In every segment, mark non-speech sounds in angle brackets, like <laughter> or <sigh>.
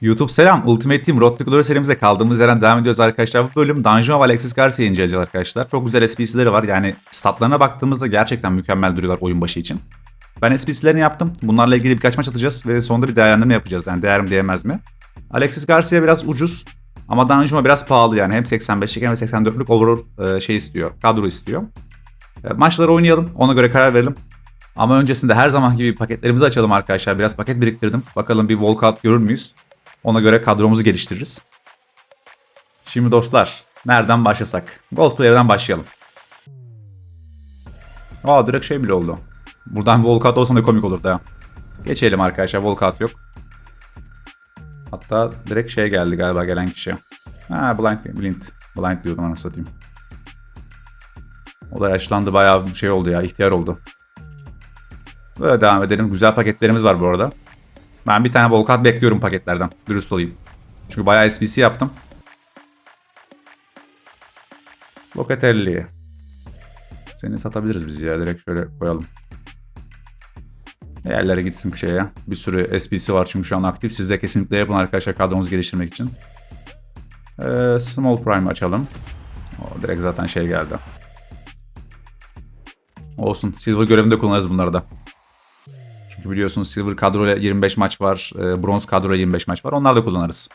YouTube selam. Ultimate Team Road to Glory serimize kaldığımız yerden devam ediyoruz arkadaşlar. Bu bölüm Danjuma ve Alexis Garcia'yı inceleyeceğiz arkadaşlar. Çok güzel SPC'leri var. Yani statlarına baktığımızda gerçekten mükemmel duruyorlar oyun başı için. Ben SPC'lerini yaptım. Bunlarla ilgili birkaç maç atacağız ve sonunda bir değerlendirme yapacağız. Yani değer mi değmez mi? Alexis Garcia biraz ucuz ama Danjuma biraz pahalı yani. Hem 85'lik hem de 84'lük overall e, şey istiyor. Kadro istiyor. E, Maçları oynayalım. Ona göre karar verelim. Ama öncesinde her zaman gibi paketlerimizi açalım arkadaşlar. Biraz paket biriktirdim. Bakalım bir walkout görür müyüz? Ona göre kadromuzu geliştiririz. Şimdi dostlar nereden başlasak? Gold Player'dan başlayalım. Aa direkt şey bile oldu. Buradan walkout olsa ne komik olurdu ya. Geçelim arkadaşlar walkout yok. Hatta direkt şey geldi galiba gelen kişi. Ha blind, blind. Blind diyordum anasını satayım. O da yaşlandı bayağı bir şey oldu ya ihtiyar oldu. Böyle devam edelim. Güzel paketlerimiz var bu arada. Ben bir tane Volkat bekliyorum paketlerden. Dürüst olayım. Çünkü bayağı SBC yaptım. Locatelli. Seni satabiliriz biz ya. Direkt şöyle koyalım. Yerlere gitsin şeye. Bir sürü SBC var çünkü şu an aktif. Siz de kesinlikle yapın arkadaşlar kadronuzu geliştirmek için. Ee, Small Prime açalım. O direkt zaten şey geldi. Olsun. Silver görevinde kullanırız bunları da. Çünkü biliyorsunuz Silver kadroyla 25 maç var. E, bronz kadroyla 25 maç var. Onları da kullanırız.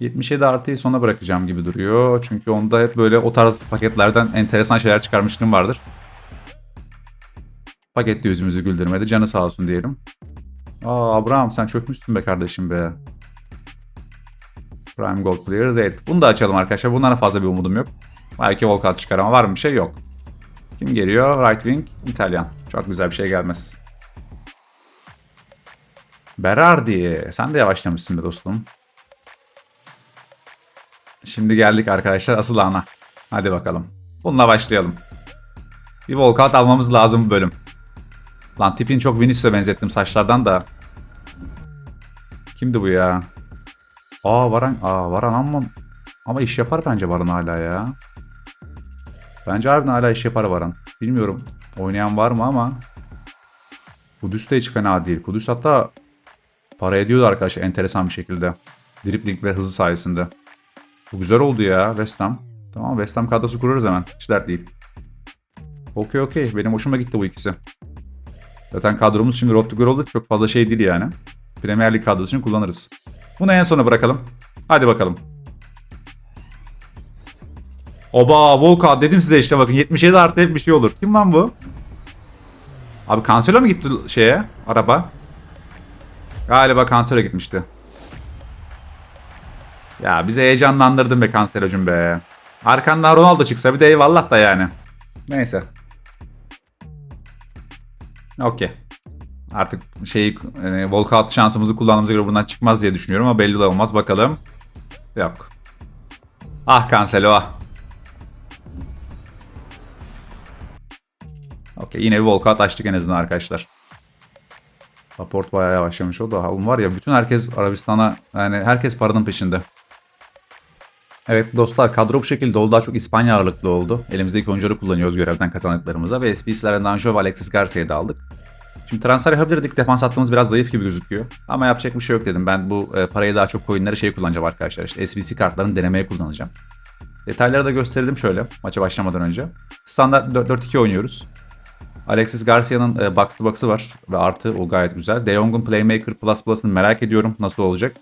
77 artıyı sona bırakacağım gibi duruyor. Çünkü onda hep böyle o tarz paketlerden enteresan şeyler çıkarmışlığım vardır. Paket de yüzümüzü güldürmedi. Canı sağ olsun diyelim. Aa Abraham sen çökmüşsün be kardeşim be. Prime Gold Players evet. Bunu da açalım arkadaşlar. Bunlara fazla bir umudum yok. Belki Volkan çıkar ama var mı bir şey yok. Kim geliyor? Right Wing, İtalyan. Çok güzel bir şey gelmez. Berardi. Sen de yavaşlamışsın be dostum. Şimdi geldik arkadaşlar asıl ana. Hadi bakalım. Bununla başlayalım. Bir walkout almamız lazım bu bölüm. Lan tipin çok Vinicius'a benzettim saçlardan da. Kimdi bu ya? Aa Varan, aa Varan ama ama iş yapar bence Varan hala ya. Bence harbiden hala iş yapar Varan. Bilmiyorum oynayan var mı ama Kudüs de hiç fena değil. Kudüs hatta para ediyordu arkadaşlar enteresan bir şekilde. Dribling ve hızı sayesinde. Bu güzel oldu ya West Ham. Tamam West Ham kadrosu kurarız hemen. Hiç dert değil. Okey okey. Benim hoşuma gitti bu ikisi. Zaten kadromuz şimdi Road to Goal oldu. Çok fazla şey değil yani. Premier Lig kadrosu için kullanırız. Bunu en sona bırakalım. Hadi bakalım. Oba Volka dedim size işte bakın 77 artı hep bir şey olur. Kim lan bu? Abi Cancelo mu gitti şeye araba? Galiba Cancelo gitmişti. Ya bizi heyecanlandırdın be Cancelo'cum be. Arkandan Ronaldo çıksa bir de eyvallah da yani. Neyse. Okey. Artık şeyi e, walkout şansımızı kullandığımıza göre bundan çıkmaz diye düşünüyorum ama belli de olmaz. Bakalım. Yok. Ah Cancelo ah. Okey yine bir walkout açtık en azından arkadaşlar. Raport bayağı yavaşlamış o da. Oğlum var ya bütün herkes Arabistan'a yani herkes paranın peşinde. Evet dostlar kadro bu şekilde oldu. Daha çok İspanya ağırlıklı oldu. Elimizdeki oyuncuları kullanıyoruz görevden kazandıklarımıza ve SPC'lerden Danjo ve Alexis Garcia'yı da aldık. Şimdi transfer yapabilirdik. Defans hattımız biraz zayıf gibi gözüküyor. Ama yapacak bir şey yok dedim. Ben bu e, parayı daha çok coinlere şey kullanacağım arkadaşlar. İşte SBC kartlarını denemeye kullanacağım. Detayları da gösterdim şöyle maça başlamadan önce. Standart 4-4-2 oynuyoruz. Alexis Garcia'nın e, box box'ı var ve artı o gayet güzel. De Jong'un Playmaker Plus Plus'ını merak ediyorum nasıl olacak.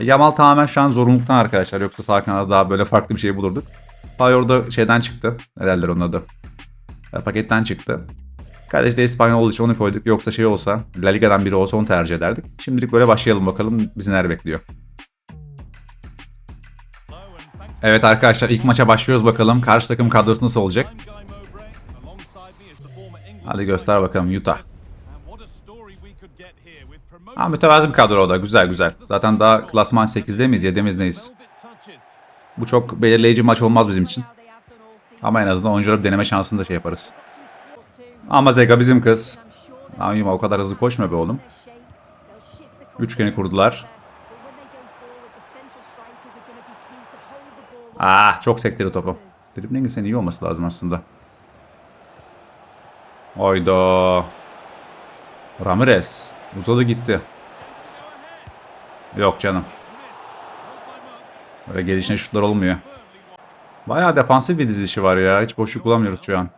Yamal tamamen şu an zorunluluktan arkadaşlar. Yoksa sağ kanada daha böyle farklı bir şey bulurduk. Payor da şeyden çıktı. Ne derler onun adı? E, paketten çıktı. Kardeş de İspanyol için onu koyduk. Yoksa şey olsa, La Liga'dan biri olsa onu tercih ederdik. Şimdilik böyle başlayalım bakalım bizi neler bekliyor. Evet arkadaşlar ilk maça başlıyoruz bakalım. Karşı takım kadrosu nasıl olacak? Hadi göster bakalım Utah. Ha mütevazi bir kadro o da. Güzel güzel. Zaten daha klasman 8'de miyiz? 7'de miyiz neyiz? Bu çok belirleyici maç olmaz bizim için. Ama en azından oyunculara deneme şansını da şey yaparız. Ama Zega bizim kız. Naima o kadar hızlı koşma be oğlum. Üçgeni kurdular. Ah çok sektirdi topu. Dribling'in senin iyi olması lazım aslında. Oyda. Ramirez. Uzadı gitti. Yok canım. Böyle gelişine şutlar olmuyor. Bayağı defansif bir dizilişi var ya. Hiç boşluk bulamıyoruz şu an.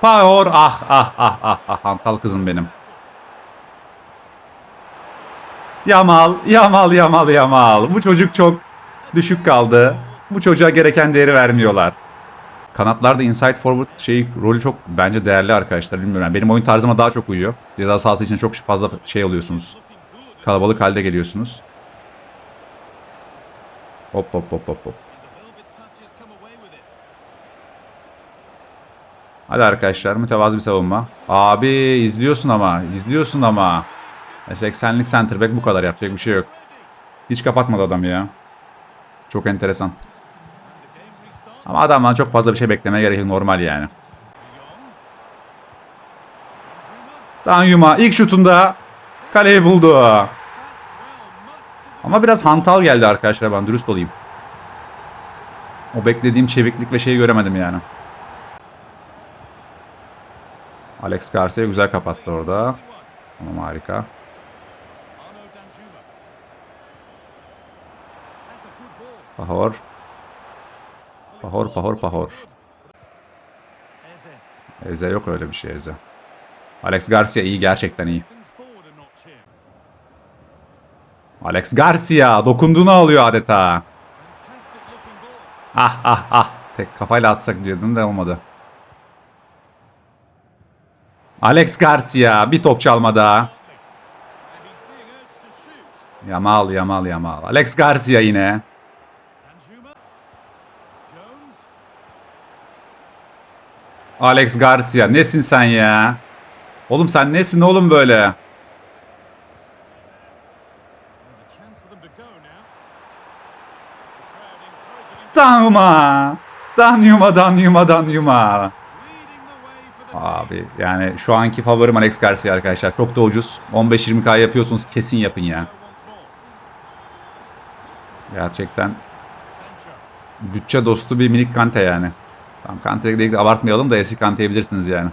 Power. Ah ah ah ah ah. Hantal kızım benim. Yamal, Yamal, Yamal, Yamal. Bu çocuk çok düşük kaldı. Bu çocuğa gereken değeri vermiyorlar. Kanatlarda inside forward şey rolü çok bence değerli arkadaşlar. Bilmiyorum. Yani benim oyun tarzıma daha çok uyuyor. Ceza sahası için çok fazla şey alıyorsunuz. Kalabalık halde geliyorsunuz. Hop hop hop hop hop. Hadi arkadaşlar mütevazı bir savunma. Abi izliyorsun ama. izliyorsun ama. E, 80'lik center back bu kadar yapacak bir şey yok. Hiç kapatmadı adam ya. Çok enteresan. Ama adamdan çok fazla bir şey beklemeye gerek yok. Normal yani. Danyuma ilk şutunda kaleyi buldu. Ama biraz hantal geldi arkadaşlar ben dürüst olayım. O beklediğim çeviklik ve şeyi göremedim yani. Alex Garcia güzel kapattı orada. Tamam harika. Pahor. Pahor, pahor, pahor. Eze yok öyle bir şey Eze. Alex Garcia iyi gerçekten iyi. Alex Garcia dokunduğunu alıyor adeta. Ah ah ah. Tek kafayla atsak diyordum da olmadı. Alex Garcia bir top çalmada. Yamal Yamal Yamal. Alex Garcia yine. Alex Garcia nesin sen ya? Oğlum sen nesin oğlum böyle? Danuma. Danyuma, Danyuma, Danyuma. Abi yani şu anki favorim Alex Garcia arkadaşlar. Çok da ucuz. 15-20k yapıyorsunuz kesin yapın ya. Gerçekten bütçe dostu bir minik kante yani. Tam Kante'ye de abartmayalım da eski Kante'yi bilirsiniz yani.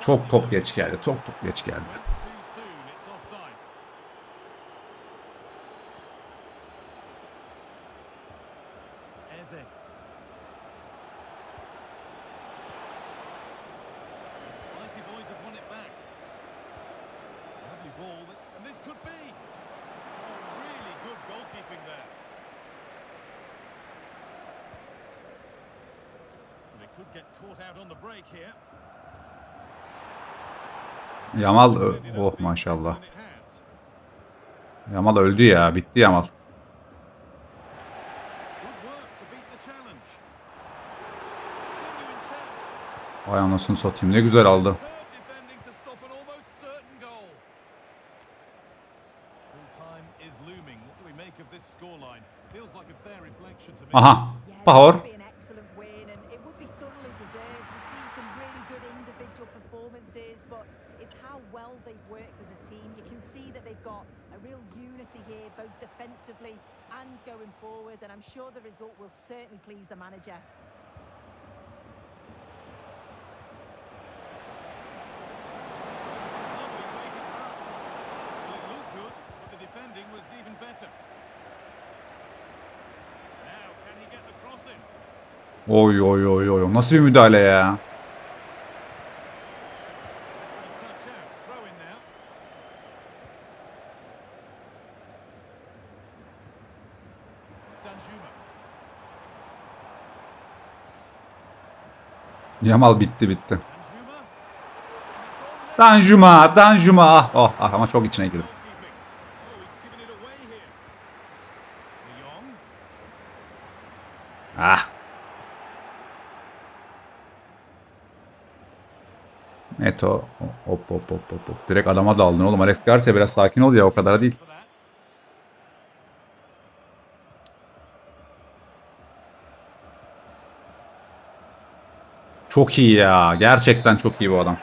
Çok top geç geldi. Çok top geç geldi. Yamal oh maşallah. Yamal öldü ya. Bitti Yamal. Good work to beat the challenge. Genuine chance. Well they've worked as a team. You can see that they've got a real unity here, both defensively and going forward, and I'm sure the result will certainly please the manager. Lovely weighted pass. Well, it looked good, but the defending was even better. Now, can he get the cross in? Oy oy oy oy. Nasıl bir müdahale ya? Yamal bitti bitti. Danjuma. Danjuma. Ah, oh, ah ama çok içine girdim. Ah. Neto. Hop hop hop hop hop. Direkt adama daldın oğlum. Alex Garcia biraz sakin ol ya o kadar değil. Çok iyi ya. Gerçekten çok iyi bu adam.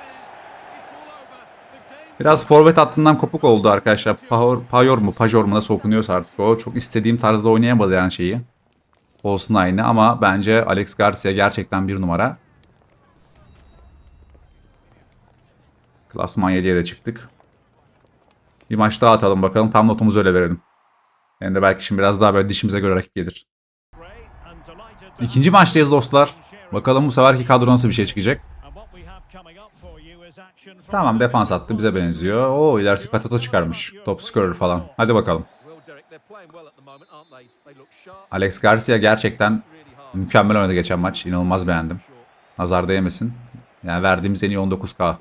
Biraz forvet hattından kopuk oldu arkadaşlar. Payor, Payor mu, Pajor mu nasıl okunuyorsa artık o. Çok istediğim tarzda oynayamadı yani şeyi. Olsun aynı ama bence Alex Garcia gerçekten bir numara. Klasman 7'ye de çıktık. Bir maç daha atalım bakalım. Tam notumuzu öyle verelim. Hem de belki şimdi biraz daha böyle dişimize göre rakip gelir. İkinci maçtayız dostlar. Bakalım bu seferki kadro nasıl bir şey çıkacak. Tamam defans attı bize benziyor. Oo ilerisi Katoto çıkarmış. Top scorer falan. Hadi bakalım. Alex Garcia gerçekten mükemmel oynadı geçen maç. İnanılmaz beğendim. Nazar değmesin. Yani verdiğimiz en iyi 19K.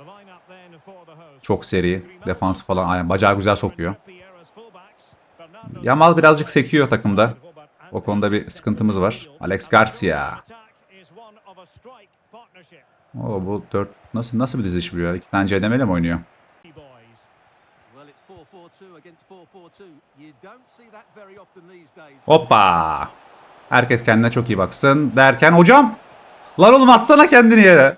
Çok seri. Defansı falan. Aynen, bacağı güzel sokuyor. Yamal birazcık sekiyor takımda. O konuda bir sıkıntımız var. Alex Garcia. Oo, bu 4 nasıl nasıl bir diziş bu ya? İki tane CDM'le mi oynuyor? Hoppa! Herkes kendine çok iyi baksın derken hocam lan oğlum atsana kendini yere.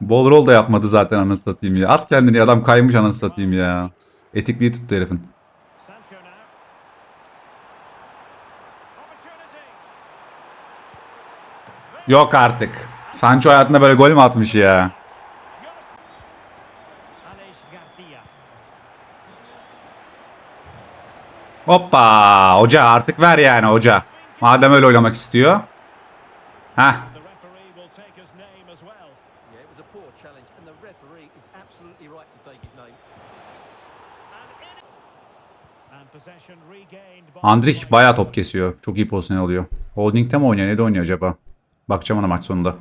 Bol rol da yapmadı zaten anasını satayım ya. At kendini adam kaymış anasını satayım ya. Etikliği tuttu herifin. Yok artık. Sancho hayatında böyle gol mü atmış ya? Hoppa! Hoca artık ver yani hoca. Madem öyle oynamak istiyor. Heh. Andrik bayağı top kesiyor. Çok iyi pozisyon alıyor. Holding'de mi oynuyor? Ne de oynuyor acaba? Bakacağım ona maç sonunda.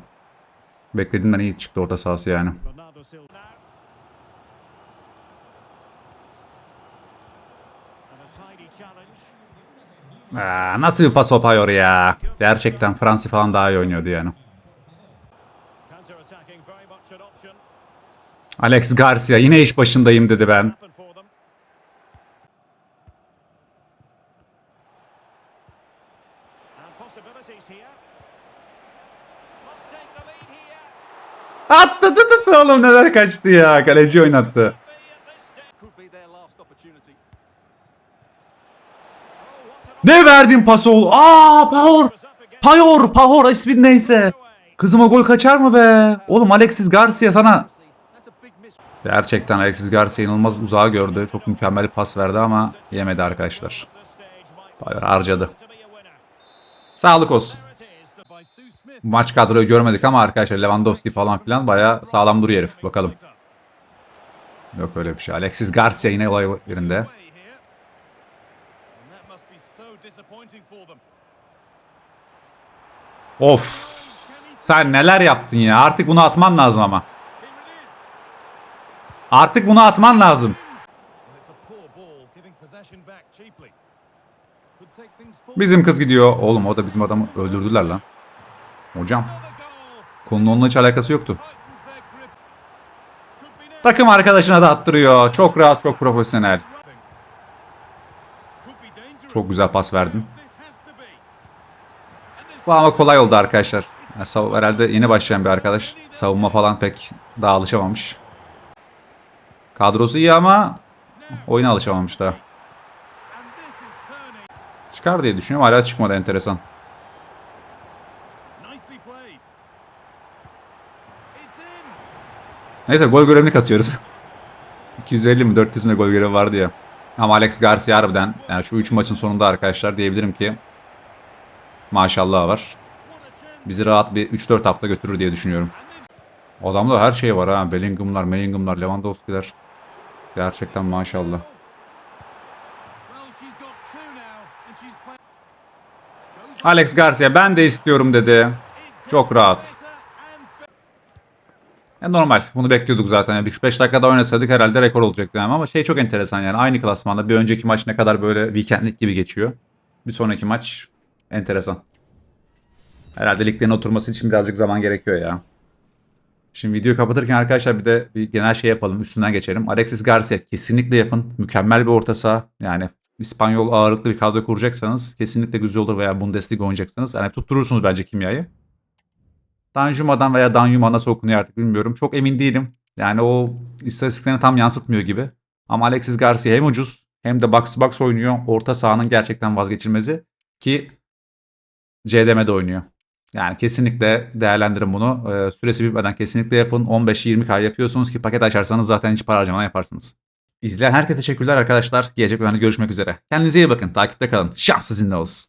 Beklediğimden iyi çıktı orta sahası yani. Aa, nasıl bir pas o Payor ya? Gerçekten Fransa falan daha iyi oynuyordu yani. Alex Garcia yine iş başındayım dedi ben. Oğlum neler kaçtı ya. Kaleci oynattı. Ne verdin pası oğlum? Aa Payor. Payor. Payor ismin neyse. Kızıma gol kaçar mı be? Oğlum Alexis Garcia sana. Gerçekten Alexis Garcia inanılmaz uzağa gördü. Çok mükemmel pas verdi ama yemedi arkadaşlar. Payor harcadı. Sağlık olsun. Maç kadroyu görmedik ama arkadaşlar Lewandowski falan filan bayağı sağlam duruyor herif. Bakalım. Yok öyle bir şey. Alexis Garcia yine olay yerinde. Of. Sen neler yaptın ya. Artık bunu atman lazım ama. Artık bunu atman lazım. Bizim kız gidiyor. Oğlum o da bizim adamı öldürdüler lan. Hocam. Konunun onunla hiç alakası yoktu. Takım arkadaşına da attırıyor. Çok rahat, çok profesyonel. Çok güzel pas verdin. Bu ama kolay oldu arkadaşlar. Yani herhalde yeni başlayan bir arkadaş. Savunma falan pek daha alışamamış. Kadrosu iyi ama oyuna alışamamış daha. Çıkar diye düşünüyorum. Hala çıkmadı enteresan. Neyse gol görevini kasıyoruz. <laughs> 250 mi 400 mi gol görevi vardı ya. Ama Alex Garcia harbiden yani şu 3 maçın sonunda arkadaşlar diyebilirim ki maşallah var. Bizi rahat bir 3-4 hafta götürür diye düşünüyorum. Adamda her şey var ha. Bellingham'lar, Bellingham'lar, Lewandowski'ler. Gerçekten maşallah. Alex Garcia ben de istiyorum dedi. Çok rahat. Ya normal. Bunu bekliyorduk zaten. Yani 45 dakikada oynasaydık herhalde rekor olacaktı yani. Ama şey çok enteresan yani. Aynı klasmanda bir önceki maç ne kadar böyle weekendlik gibi geçiyor. Bir sonraki maç enteresan. Herhalde liglerin oturması için birazcık zaman gerekiyor ya. Şimdi videoyu kapatırken arkadaşlar bir de bir genel şey yapalım. Üstünden geçelim. Alexis Garcia kesinlikle yapın. Mükemmel bir orta saha. Yani İspanyol ağırlıklı bir kadro kuracaksanız kesinlikle güzel olur veya Bundesliga oynayacaksanız. Yani tutturursunuz bence kimyayı. Danjuma'dan veya Danyuma nasıl okunuyor artık bilmiyorum. Çok emin değilim. Yani o istatistiklerini tam yansıtmıyor gibi. Ama Alexis Garcia hem ucuz hem de box to box oynuyor. Orta sahanın gerçekten vazgeçilmezi ki CDM'de oynuyor. Yani kesinlikle değerlendirin bunu. Ee, süresi bitmeden kesinlikle yapın. 15-20k yapıyorsunuz ki paket açarsanız zaten hiç para harcamadan yaparsınız. İzleyen herkese teşekkürler arkadaşlar. Gelecek bölümde görüşmek üzere. Kendinize iyi bakın. Takipte kalın. Şans sizinle olsun.